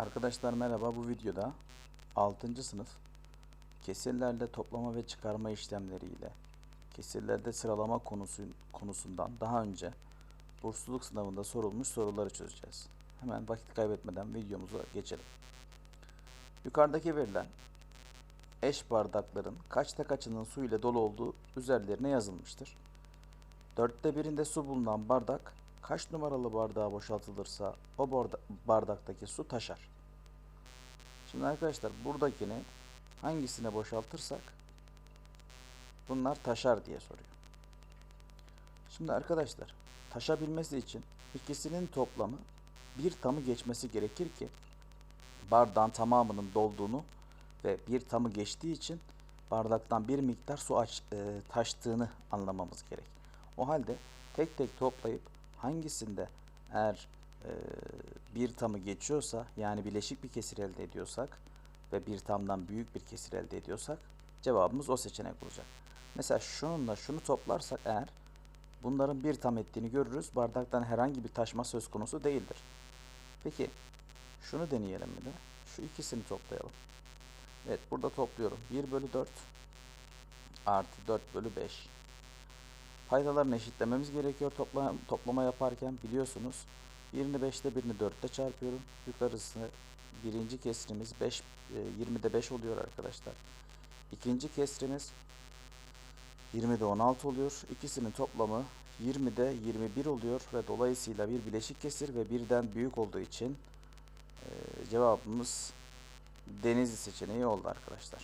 Arkadaşlar merhaba bu videoda 6. sınıf kesirlerle toplama ve çıkarma işlemleriyle kesirlerde sıralama konusu, konusundan daha önce bursluluk sınavında sorulmuş soruları çözeceğiz. Hemen vakit kaybetmeden videomuza geçelim. Yukarıdaki verilen eş bardakların kaçta kaçının su ile dolu olduğu üzerlerine yazılmıştır. Dörtte birinde su bulunan bardak kaç numaralı bardağa boşaltılırsa o barda- bardaktaki su taşar. Şimdi arkadaşlar buradakini hangisine boşaltırsak bunlar taşar diye soruyor. Şimdi arkadaşlar taşabilmesi için ikisinin toplamı bir tamı geçmesi gerekir ki bardağın tamamının dolduğunu ve bir tamı geçtiği için bardaktan bir miktar su aç, e, taştığını anlamamız gerek. O halde tek tek toplayıp hangisinde eğer e, bir tamı geçiyorsa yani bileşik bir kesir elde ediyorsak ve bir tamdan büyük bir kesir elde ediyorsak cevabımız o seçenek olacak. Mesela şununla şunu toplarsak eğer bunların bir tam ettiğini görürüz. Bardaktan herhangi bir taşma söz konusu değildir. Peki şunu deneyelim mi de? Şu ikisini toplayalım. Evet burada topluyorum. 1 bölü 4 artı 4 bölü 5. Paydalarını eşitlememiz gerekiyor topla, toplama yaparken biliyorsunuz. Birini 5'te birini 4'te çarpıyorum. Yukarısını birinci kesrimiz 5, e, 20'de 5 oluyor arkadaşlar. İkinci kesrimiz 20'de 16 oluyor. İkisinin toplamı 20'de 21 oluyor ve dolayısıyla bir bileşik kesir ve birden büyük olduğu için e, cevabımız Denizli seçeneği oldu arkadaşlar.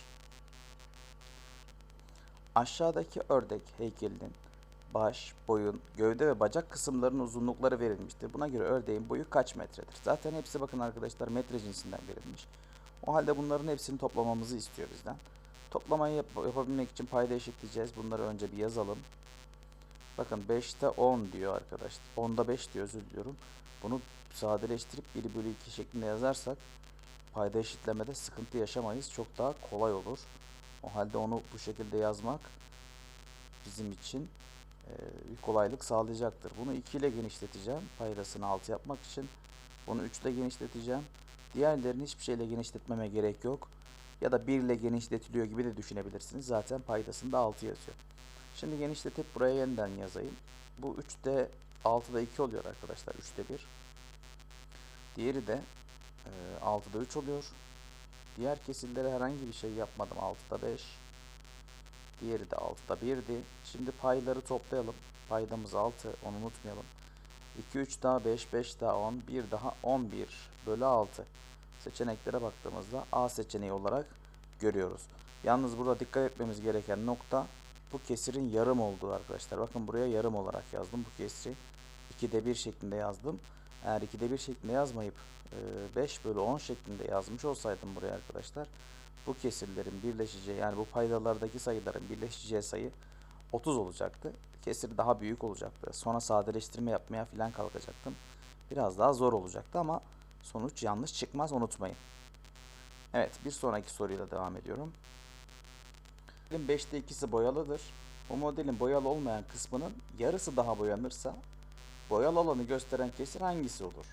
Aşağıdaki ördek heykelinin baş, boyun, gövde ve bacak kısımlarının uzunlukları verilmiştir. Buna göre ördeğin boyu kaç metredir? Zaten hepsi bakın arkadaşlar metre cinsinden verilmiş. O halde bunların hepsini toplamamızı istiyor bizden. Toplamayı yap yapabilmek için payda eşitleyeceğiz. Bunları önce bir yazalım. Bakın 5'te 10 diyor arkadaşlar. 10'da 5 diyor özür diliyorum. Bunu sadeleştirip 1 bölü 2 şeklinde yazarsak payda eşitlemede sıkıntı yaşamayız. Çok daha kolay olur. O halde onu bu şekilde yazmak bizim için bir kolaylık sağlayacaktır. Bunu 2 ile genişleteceğim. Paydasını 6 yapmak için. Bunu 3 ile genişleteceğim. Diğerlerini hiçbir şeyle genişletmeme gerek yok. Ya da 1 ile genişletiliyor gibi de düşünebilirsiniz. Zaten paydasında 6 yazıyor. Şimdi genişletip buraya yeniden yazayım. Bu 3'te 6'da 2 oluyor arkadaşlar. 3'te 1. Diğeri de e, 6'da 3 oluyor. Diğer kesirlere herhangi bir şey yapmadım. 6'da 5. Diğeri de 6'da 1'di. Şimdi payları toplayalım. Paydamız 6. Onu unutmayalım. 2, 3 daha 5, 5 daha 10, 1 daha 11 bölü 6. Seçeneklere baktığımızda A seçeneği olarak görüyoruz. Yalnız burada dikkat etmemiz gereken nokta bu kesirin yarım olduğu arkadaşlar. Bakın buraya yarım olarak yazdım bu kesri. 2'de 1 şeklinde yazdım. Eğer 2'de 1 şeklinde yazmayıp 5 bölü 10 şeklinde yazmış olsaydım buraya arkadaşlar bu kesirlerin birleşeceği yani bu paydalardaki sayıların birleşeceği sayı 30 olacaktı. Kesir daha büyük olacaktı. Sonra sadeleştirme yapmaya filan kalkacaktım. Biraz daha zor olacaktı ama sonuç yanlış çıkmaz unutmayın. Evet bir sonraki soruyla devam ediyorum. Modelin 5'te 2'si boyalıdır. Bu modelin boyalı olmayan kısmının yarısı daha boyanırsa boyalı alanı gösteren kesir hangisi olur?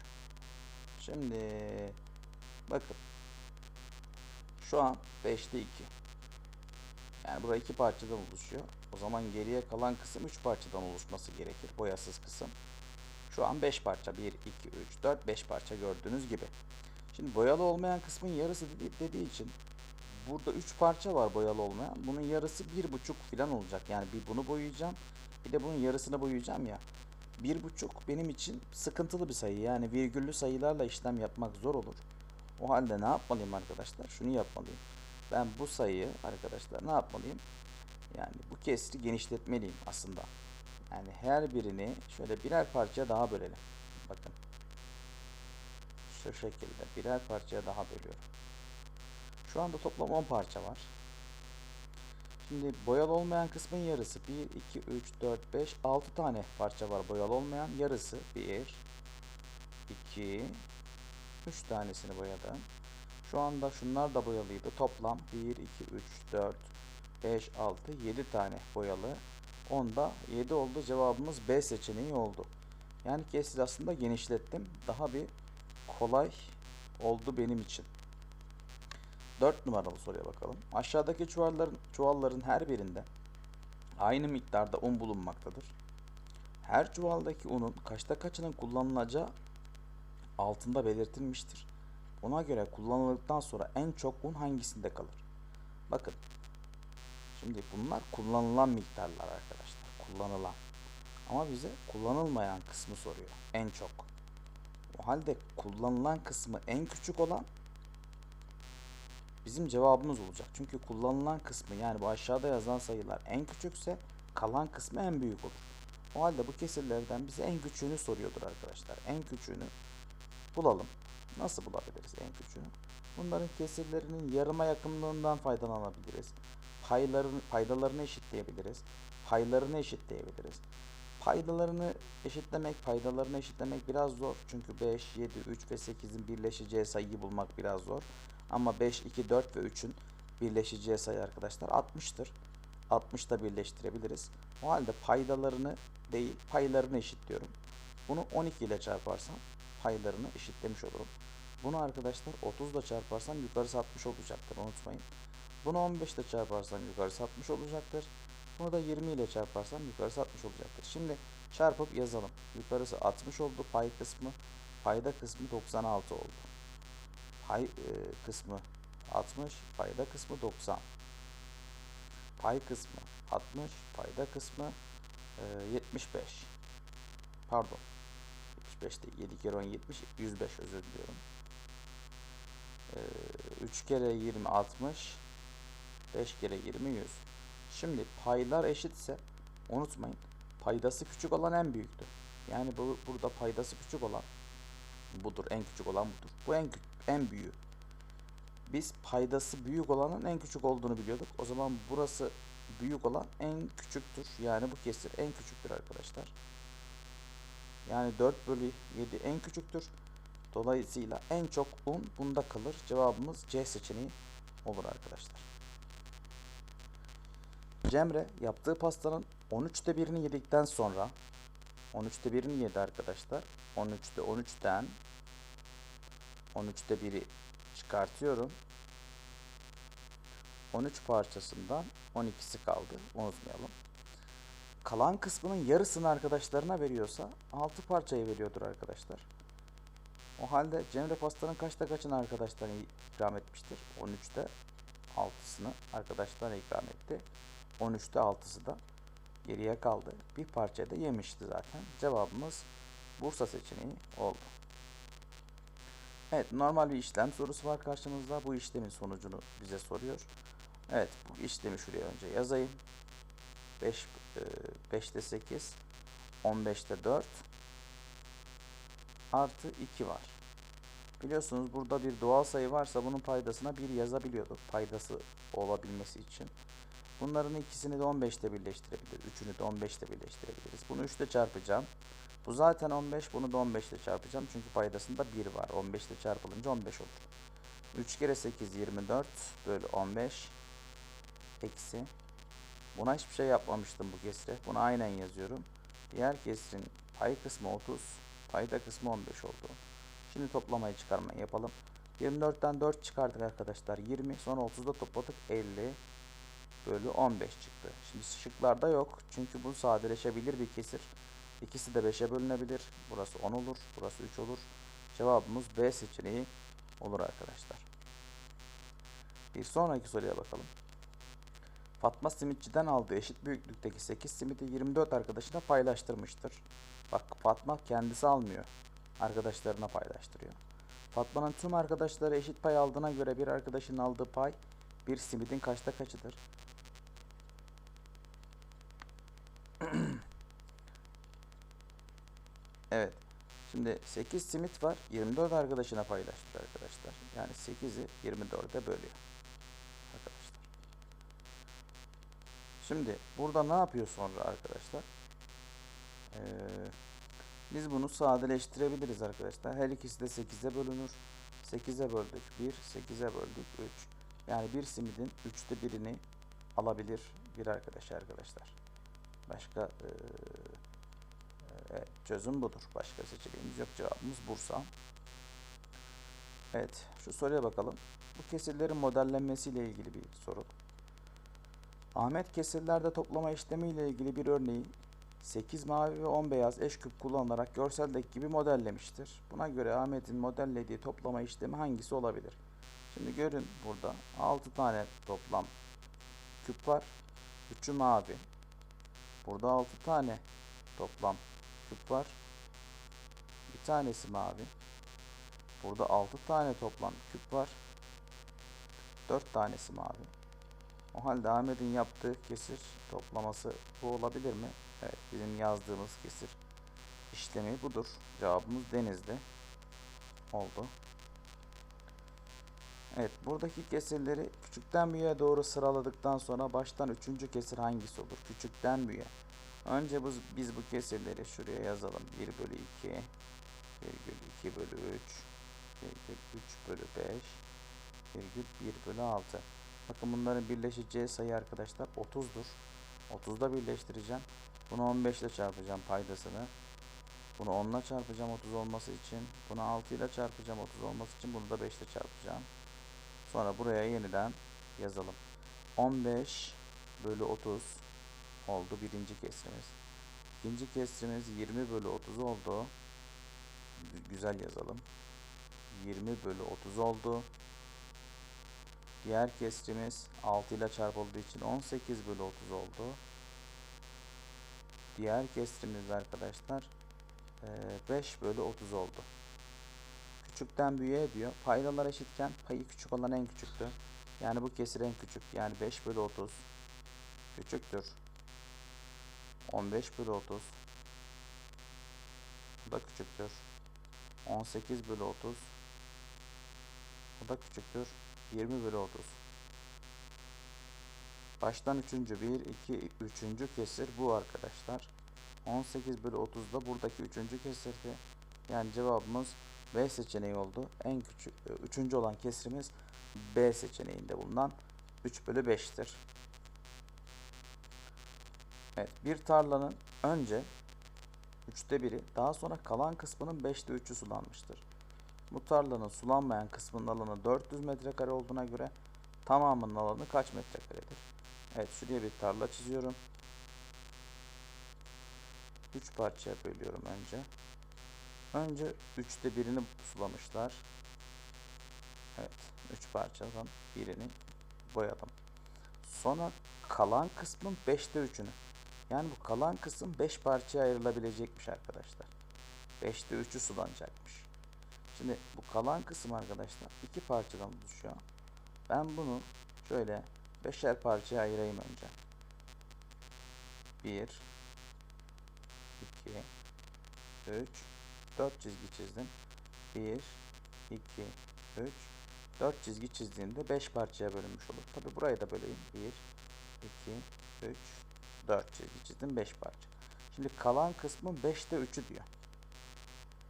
Şimdi bakın şu an 5'te 2. Yani burada iki parçadan oluşuyor. O zaman geriye kalan kısım 3 parçadan oluşması gerekir. Boyasız kısım. Şu an 5 parça. 1, 2, 3, 4, 5 parça gördüğünüz gibi. Şimdi boyalı olmayan kısmın yarısı dedi- dediği için burada 3 parça var boyalı olmayan. Bunun yarısı 1,5 falan olacak. Yani bir bunu boyayacağım. Bir de bunun yarısını boyayacağım ya. 1,5 benim için sıkıntılı bir sayı. Yani virgüllü sayılarla işlem yapmak zor olur. O halde ne yapmalıyım arkadaşlar? Şunu yapmalıyım. Ben bu sayıyı arkadaşlar ne yapmalıyım? Yani bu kesri genişletmeliyim aslında. Yani her birini şöyle birer parçaya daha bölelim. Bakın. Şu şekilde birer parçaya daha bölüyorum. Şu anda toplam 10 parça var. Şimdi boyalı olmayan kısmın yarısı 1, 2, 3, 4, 5, 6 tane parça var boyalı olmayan. Yarısı 1, 2, 3 tanesini boyadım. Şu anda şunlar da boyalıydı. Toplam 1, 2, 3, 4, 5, 6, 7 tane boyalı. Onda 7 oldu. Cevabımız B seçeneği oldu. Yani kesri aslında genişlettim. Daha bir kolay oldu benim için. 4 numaralı soruya bakalım. Aşağıdaki çuvalların, çuvalların her birinde aynı miktarda un bulunmaktadır. Her çuvaldaki unun kaçta kaçının kullanılacağı altında belirtilmiştir. Buna göre kullanıldıktan sonra en çok un hangisinde kalır? Bakın. Şimdi bunlar kullanılan miktarlar arkadaşlar. Kullanılan. Ama bize kullanılmayan kısmı soruyor. En çok. O halde kullanılan kısmı en küçük olan bizim cevabımız olacak. Çünkü kullanılan kısmı yani bu aşağıda yazan sayılar en küçükse kalan kısmı en büyük olur. O halde bu kesirlerden bize en küçüğünü soruyordur arkadaşlar. En küçüğünü bulalım. Nasıl bulabiliriz en küçüğünü? Bunların kesirlerinin yarıma yakınlığından faydalanabiliriz. Payların, paydalarını eşitleyebiliriz. Paylarını eşitleyebiliriz. Paydalarını eşitlemek, paydalarını eşitlemek biraz zor. Çünkü 5, 7, 3 ve 8'in birleşeceği sayıyı bulmak biraz zor. Ama 5, 2, 4 ve 3'ün birleşeceği sayı arkadaşlar 60'tır. 60'da birleştirebiliriz. O halde paydalarını değil paylarını eşitliyorum. Bunu 12 ile çarparsam paylarını eşitlemiş olurum. Bunu arkadaşlar 30 ile çarparsam yukarısı 60 olacaktır unutmayın. Bunu 15 ile çarparsam yukarısı 60 olacaktır. Bunu da 20 ile çarparsam yukarısı 60 olacaktır. Şimdi çarpıp yazalım. Yukarısı 60 oldu pay kısmı. Payda kısmı 96 oldu. Pay e, kısmı 60, payda kısmı 90. Pay kısmı 60, payda kısmı e, 75. Pardon. 75 değil. 7 kere 10 70, 105 özür diliyorum. E, 3 kere 20 60, 5 kere 20 100. Şimdi paylar eşitse unutmayın paydası küçük olan en büyüktür. Yani bu burada paydası küçük olan budur. En küçük olan budur. Bu en en büyüğü. Biz paydası büyük olanın en küçük olduğunu biliyorduk. O zaman burası büyük olan en küçüktür. Yani bu kesir en küçüktür arkadaşlar. Yani 4 bölü 7 en küçüktür. Dolayısıyla en çok un bunda kalır. Cevabımız C seçeneği olur arkadaşlar. Cemre yaptığı pastanın 13'te 1'ini yedikten sonra 13'te 1'ini yedi arkadaşlar. 13'te 13'ten 13'te 1'i çıkartıyorum. 13 parçasından 12'si kaldı. Unutmayalım. Kalan kısmının yarısını arkadaşlarına veriyorsa 6 parçayı veriyordur arkadaşlar. O halde Cemre pastanın kaçta kaçını arkadaşlarına ikram etmiştir? 13'te 6'sını arkadaşlarına ikram etti. 13'te 6'sı da geriye kaldı. Bir parça da yemişti zaten. Cevabımız Bursa seçeneği oldu. Evet normal bir işlem sorusu var karşımızda. Bu işlemin sonucunu bize soruyor. Evet bu işlemi şuraya önce yazayım. 5 5'te 8 15'te 4 artı 2 var. Biliyorsunuz burada bir doğal sayı varsa bunun paydasına 1 yazabiliyorduk. Paydası olabilmesi için. Bunların ikisini de 15'te birleştirebilir. Üçünü de 15'te birleştirebiliriz. Bunu 3'te çarpacağım. Bu zaten 15. Bunu da 15 ile çarpacağım. Çünkü paydasında 1 var. 15 ile çarpılınca 15 olur. 3 kere 8 24 bölü 15 eksi. Buna hiçbir şey yapmamıştım bu kesre. Bunu aynen yazıyorum. Diğer kesrin pay kısmı 30. Payda kısmı 15 oldu. Şimdi toplamayı çıkarmayı yapalım. 24'ten 4 çıkardık arkadaşlar. 20. Sonra 30'da topladık. 50 bölü 15 çıktı. Şimdi şıklarda yok. Çünkü bu sadeleşebilir bir kesir. İkisi de 5'e bölünebilir. Burası 10 olur. Burası 3 olur. Cevabımız B seçeneği olur arkadaşlar. Bir sonraki soruya bakalım. Fatma simitçiden aldığı eşit büyüklükteki 8 simidi 24 arkadaşına paylaştırmıştır. Bak Fatma kendisi almıyor. Arkadaşlarına paylaştırıyor. Fatma'nın tüm arkadaşları eşit pay aldığına göre bir arkadaşın aldığı pay bir simidin kaçta kaçıdır? evet. Şimdi 8 simit var. 24 arkadaşına paylaştı arkadaşlar. Yani 8'i 24'e bölüyor. Arkadaşlar. Şimdi burada ne yapıyor sonra arkadaşlar? Ee, biz bunu sadeleştirebiliriz arkadaşlar. Her ikisi de 8'e bölünür. 8'e böldük 1, 8'e böldük 3. Yani bir simidin üçte birini alabilir bir arkadaş arkadaşlar. Başka e, evet, çözüm budur. Başka seçeneğimiz yok. Cevabımız Bursa. Evet, şu soruya bakalım. Bu kesirlerin modellenmesiyle ilgili bir soru. Ahmet kesirlerde toplama işlemi ile ilgili bir örneği 8 mavi ve 10 beyaz eş küp kullanarak görseldeki gibi modellemiştir. Buna göre Ahmet'in modellediği toplama işlemi hangisi olabilir? Şimdi görün burada 6 tane toplam küp var. 3'ü mavi. Burada 6 tane toplam küp var. Bir tanesi mavi. Burada 6 tane toplam küp var. 4 tanesi mavi. O halde Ahmet'in yaptığı kesir toplaması bu olabilir mi? Evet, bizim yazdığımız kesir işlemi budur. Cevabımız Denizli oldu. Evet, buradaki kesirleri küçükten büyüğe doğru sıraladıktan sonra baştan üçüncü kesir hangisi olur? Küçükten büyüğe. Önce biz, biz bu kesirleri şuraya yazalım. 1 bölü 2, virgül 2 bölü 3, virgül 3 bölü 5, virgül 1 bölü 6. Bakın bunların birleşeceği sayı arkadaşlar 30'dur. 30'da birleştireceğim. Bunu 15 ile çarpacağım paydasını. Bunu 10 ile çarpacağım 30 olması için. Bunu 6 ile çarpacağım 30 olması için. Bunu da 5 ile çarpacağım. Sonra buraya yeniden yazalım. 15 bölü 30 oldu birinci kesrimiz. İkinci kesrimiz 20 bölü 30 oldu. Güzel yazalım. 20 bölü 30 oldu. Diğer kesrimiz 6 ile çarpıldığı için 18 bölü 30 oldu. Diğer kesrimiz arkadaşlar 5 bölü 30 oldu. Küçükten büyüğe diyor. Paydalar eşitken payı küçük olan en küçüktü. Yani bu kesir en küçük. Yani 5 bölü 30 küçüktür. 15 bölü 30 bu da küçüktür. 18 bölü 30 bu da küçüktür. 20 bölü 30 Baştan üçüncü 1, 2, üçüncü kesir bu arkadaşlar. 18 bölü 30 da buradaki üçüncü kesirdi. Yani cevabımız B seçeneği oldu. En küçük, üçüncü olan kesrimiz B seçeneğinde bulunan 3 bölü 5'tir. Evet, bir tarlanın önce 3'te biri, daha sonra kalan kısmının 5'te 3'ü sulanmıştır. Bu tarlanın sulanmayan kısmının alanı 400 metrekare olduğuna göre tamamının alanı kaç metrekaredir? Evet, şuraya bir tarla çiziyorum. 3 parçaya bölüyorum önce. Önce 3'te birini sulamışlar. Evet, 3 parçadan birini boyadım. Sonra kalan kısmın 5'te 3'ünü. Yani bu kalan kısım 5 parçaya ayrılabilecekmiş arkadaşlar. 5'te 3'ü sulanacakmış. Şimdi bu kalan kısım arkadaşlar iki parçadan oluşuyor. Ben bunu şöyle beşer parçaya ayırayım önce. 1 2 3 4 çizgi çizdim. 1 2 3 4 çizgi çizdiğimde 5 parçaya bölünmüş olur. Tabi burayı da böleyim. 1 2 3 4 çizgi çizdim 5 parça. Şimdi kalan kısmın 5'te 3'ü diyor.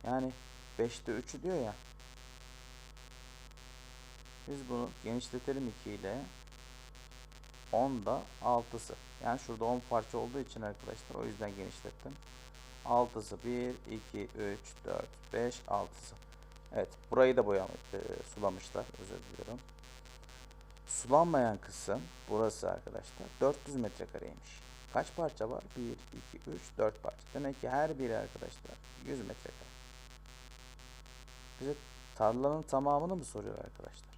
Yani 5'te 3'ü diyor ya. Biz bunu genişletelim 2 ile 10'da 6'sı. Yani şurada 10 parça olduğu için arkadaşlar o yüzden genişlettim. 6'sı 1, 2, 3, 4, 5, 6'sı. Evet burayı da boyamış, e, sulamışlar. Özür diliyorum. Sulanmayan kısım burası arkadaşlar 400 metrekareymiş. Kaç parça var? 1, 2, 3, 4 parça. Demek ki her biri arkadaşlar 100 metrekare. Bize tarlanın tamamını mı soruyor arkadaşlar?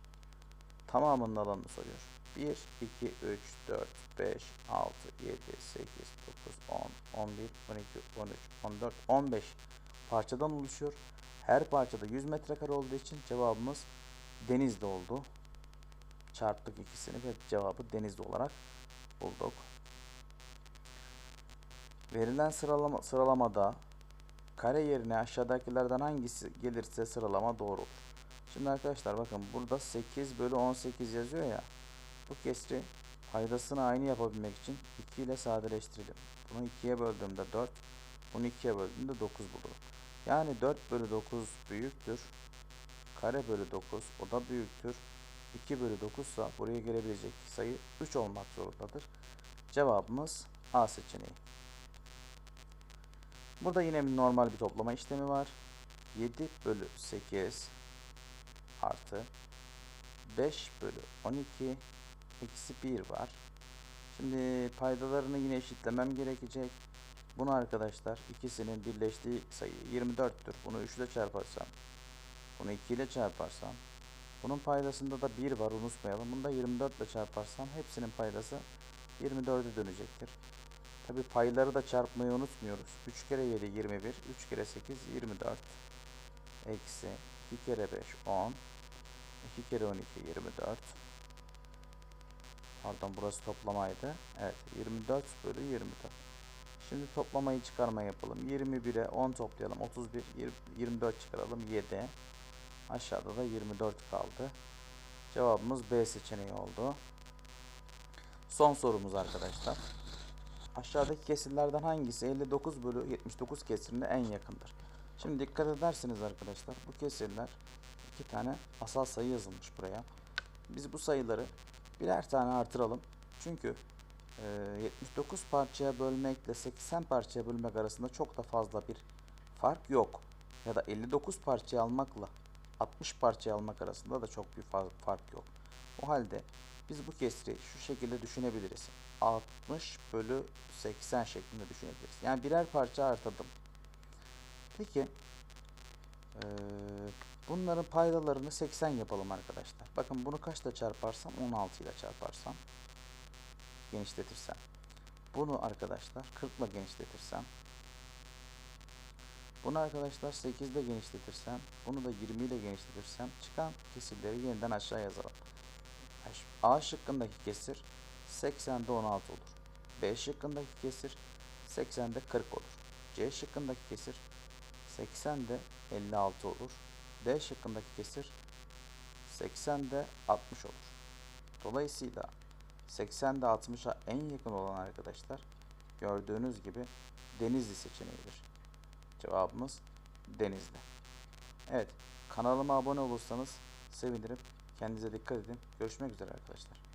Tamamının alanını soruyor. 1, 2, 3, 4, 5, 6, 7, 8, 9, 10, 11, 12, 13, 14, 15 parçadan oluşuyor. Her parçada 100 metrekare olduğu için cevabımız denizde oldu. Çarptık ikisini ve cevabı denizde olarak bulduk. Verilen sıralama, sıralamada kare yerine aşağıdakilerden hangisi gelirse sıralama doğru. Şimdi arkadaşlar bakın burada 8 bölü 18 yazıyor ya. Bu kesri paydasını aynı yapabilmek için 2 ile sadeleştirelim. Bunu 2'ye böldüğümde 4, bunu 2'ye böldüğümde 9 bulurum. Yani 4 bölü 9 büyüktür. Kare bölü 9 o da büyüktür. 2 bölü 9 ise buraya gelebilecek sayı 3 olmak zorundadır. Cevabımız A seçeneği. Burada yine normal bir toplama işlemi var. 7 bölü 8 artı 5 bölü 12 eksi 1 var. Şimdi paydalarını yine eşitlemem gerekecek. Bunu arkadaşlar ikisinin birleştiği sayı 24'tür. Bunu 3 ile çarparsam, bunu 2 ile çarparsam, bunun paydasında da 1 var unutmayalım. Bunu da 24 ile çarparsam hepsinin paydası 24'e dönecektir. Tabi payları da çarpmayı unutmuyoruz. 3 kere 7 21, 3 kere 8 24. Eksi 2 kere 5 10. 2 kere 12 24. Pardon burası toplamaydı. Evet 24 bölü 24. Şimdi toplamayı çıkarma yapalım. 21'e 10 toplayalım. 31, 20, 24 çıkaralım. 7. Aşağıda da 24 kaldı. Cevabımız B seçeneği oldu. Son sorumuz arkadaşlar. Aşağıdaki kesirlerden hangisi 59 bölü 79 kesirine en yakındır? Şimdi dikkat ederseniz arkadaşlar bu kesirler iki tane asal sayı yazılmış buraya. Biz bu sayıları birer tane artıralım. Çünkü e, 79 parçaya bölmekle 80 parçaya bölmek arasında çok da fazla bir fark yok. Ya da 59 parçaya almakla 60 parçaya almak arasında da çok bir fa- fark yok. O halde biz bu kesri şu şekilde düşünebiliriz. 60 bölü 80 şeklinde düşünebiliriz. Yani birer parça artadım. Peki eee, bunların paydalarını 80 yapalım arkadaşlar. Bakın bunu kaçla çarparsam 16 ile çarparsam genişletirsem. Bunu arkadaşlar 40 ile genişletirsem. Bunu arkadaşlar 8 ile genişletirsem. Bunu da 20 ile genişletirsem. Çıkan kesirleri yeniden aşağı yazalım. A şıkkındaki kesir 80'de 16 olur. B şıkkındaki kesir 80'de 40 olur. C şıkkındaki kesir 80'de 56 olur. D şıkkındaki kesir 80'de 60 olur. Dolayısıyla 80'de 60'a en yakın olan arkadaşlar gördüğünüz gibi Denizli seçeneğidir. Cevabımız Denizli. Evet kanalıma abone olursanız sevinirim. Kendinize dikkat edin. Görüşmek üzere arkadaşlar.